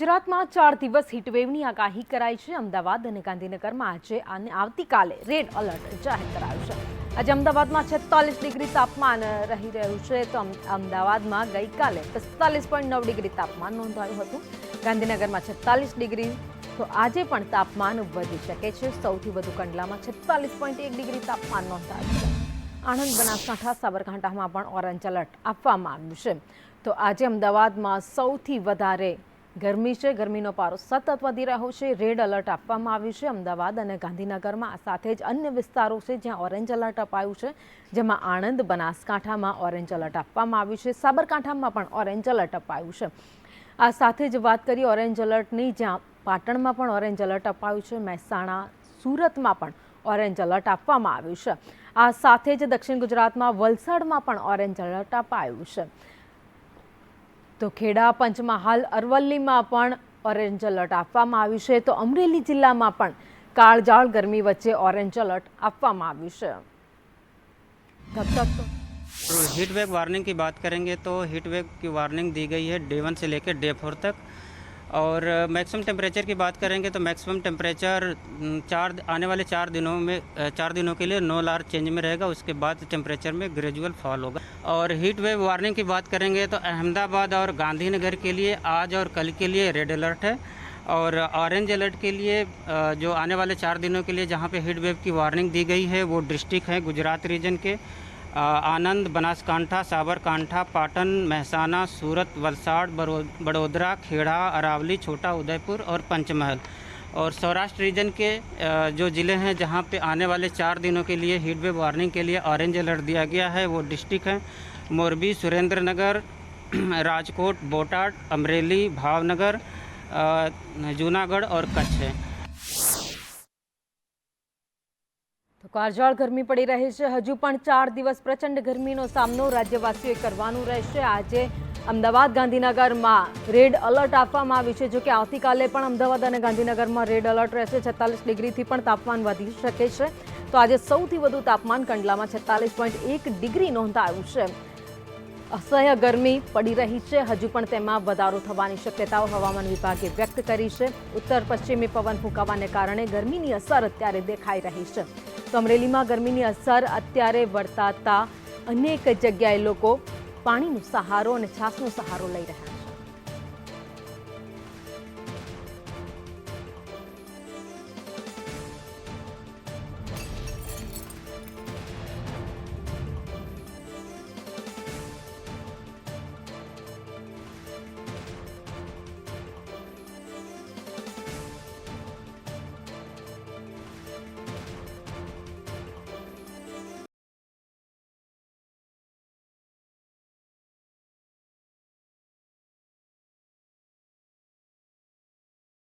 ગુજરાતમાં ચાર દિવસ હીટવેવની આગાહી કરાઈ છે. અમદાવાદ અને ગાંધીનગરમાં આજે અને આવતીકાલે રેડ એલર્ટ જાહેર કરાયું છે. આજે અમદાવાદમાં છેતાલીસ ડિગ્રી તાપમાન રહી રહ્યું છે. તો અમ- અમદાવાદમાં ગઈકાલે પિસ્તાલીસ પોઈન્ટ નવ ડિગ્રી તાપમાન નોંધાયું હતું. ગાંધીનગરમાં છેતાલીસ ડિગ્રી, તો આજે પણ તાપમાન વધી શકે છે. સૌથી વધુ કંડલામાં છેતાલીસ પોઈન્ટ એક ડિગ્રી તાપમાન નોંધાયું છે. આણંદ, બનાસકાંઠા, સાબરકાંઠામાં પણ ઓરેન્જ એલર્ટ આપવામાં આવ્યું છે. તો આજે અમદાવાદમાં સૌથી વધારે ગરમી છે, ગરમીનો પારો સતત વધી રહ્યો છે. રેડ એલર્ટ આપવામાં આવ્યું છે. અમદાવાદ અને ગાંધીનગરમાં સાથે જ અન્ય વિસ્તારો છે જ્યાં ઓરેન્જ એલર્ટ અપાયું છે, જેમાં આણંદ, બનાસકાંઠામાં ઓરેન્જ એલર્ટ આપવામાં આવ્યું છે. સાબરકાંઠામાં પણ ઓરેન્જ એલર્ટ અપાયું છે. આ સાથે જ વાત કરીએ ઓરેન્જ એલર્ટની જ્યાં પાટણમાં પણ ઓરેન્જ એલર્ટ અપાયું છે. મહેસાણા, સુરતમાં પણ ઓરેન્જ એલર્ટ આપવામાં આવ્યું છે. આ સાથે જ દક્ષિણ ગુજરાતમાં વલસાડમાં પણ ઓરેન્જ એલર્ટ અપાયું છે. તો ખેડા પંચમહાલ અરવલ્લીમાં પણ ઓરેન્જ એલર્ટ આપવામાં આવ્યું છે તો અમરેલી જિલ્લામાં પણ કાળજાળ ગરમી વચ્ચે ઓરેન્જ એલર્ટ આપવામાં આવ્યું છે તબ તક તો तो हीट वेव वार्निंग की बात करेंगे तो हीट वेव की वार्निंग दी गई है डे वन से लेकर डे फोर तक और मैक्सिमम टेम्परेचर की बात करेंगे तो मैक्सिमम टेम्परेचर चार आने वाले चार दिनों में चार दिनों के लिए नो लार चेंज में रहेगा, उसके बाद टेम्परेचर में ग्रेजुअल फॉल होगा। और हीट वेव वार्निंग की बात करेंगे तो अहमदाबाद और गांधीनगर के लिए आज और कल के लिए रेड अलर्ट है। और ऑरेंज अलर्ट के लिए जो आने वाले चार दिनों के लिए जहाँ पे हीट वेव की वार्निंग दी गई है, वो डिस्ट्रिक्ट हैं गुजरात रीजन के। आनंद, बनासकांठा, साबरकांठा, पाटन, महसाना, सूरत, वलसाड़ बड़ोदरा, खेड़ा, अरावली, छोटा उदयपुर और पंचमहल। और सौराष्ट्र रीजन के जो ज़िले हैं जहाँ पे आने वाले चार दिनों के लिए हीट वेव वार्निंग के लिए ऑरेंज अलर्ट दिया गया है, वो डिस्ट्रिक्ट हैं मोरबी सुरेंद्र नगर राजकोट, बोटाड, अमरेली, भावनगर जूनागढ़ और कच्छ है। તો કાળજાળ ગરમી પડી રહી છે. હજુ પણ ચાર દિવસ પ્રચંડ ગરમીનો સામનો રાજ્યવાસીઓએ કરવાનું રહેશે. આજે અમદાવાદ ગાંધીનગરમાં રેડ એલર્ટ આપવામાં આવ્યું છે. જો કે આવતીકાલે પણ અમદાવાદ અને ગાંધીનગરમાં રેડ એલર્ટ રહેશે. છેતાલીસ ડિગ્રીથી પણ તાપમાન વધી શકે છે. તો આજે સૌથી વધુ તાપમાન કંડલામાં છેતાલીસ પોઈન્ટ એક ડિગ્રી નોંધાયું છે. અસહ્ય ગરમી પડી રહી છે. હજુ પણ તેમાં વધારો થવાની શક્યતાઓ હવામાન વિભાગે વ્યક્ત કરી છે. ઉત્તર પશ્ચિમી પવન ફૂંકાવાને કારણે ગરમીની અસર અત્યારે દેખાઈ રહી છે. અમરેલીમાં ગરમીની અસર અત્યારે વર્તાતા અનેક જગ્યાએ લોકો પાણીનો સહારો અને છાસનો સહારો લઈ રહ્યા છે.